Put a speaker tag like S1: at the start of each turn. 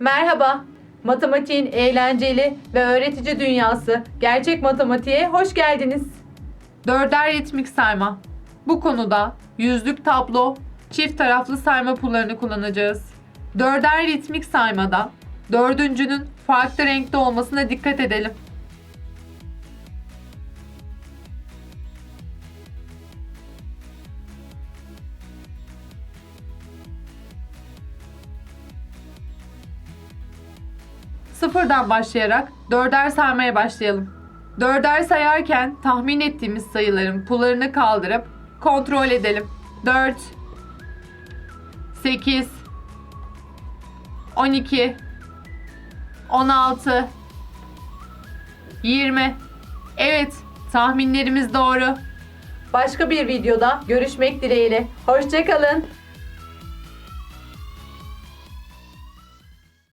S1: Merhaba. Matematiğin eğlenceli ve öğretici dünyası gerçek matematiğe hoş geldiniz.
S2: Dörder ritmik sayma. Bu konuda yüzlük tablo, çift taraflı sayma pullarını kullanacağız. Dörder ritmik saymada dördüncünün farklı renkte olmasına dikkat edelim. Sıfırdan başlayarak dörder saymaya başlayalım. Dörder sayarken tahmin ettiğimiz sayıların pullarını kaldırıp kontrol edelim. 4 8 12 16 20 Evet, tahminlerimiz doğru.
S1: Başka bir videoda görüşmek dileğiyle. Hoşçakalın.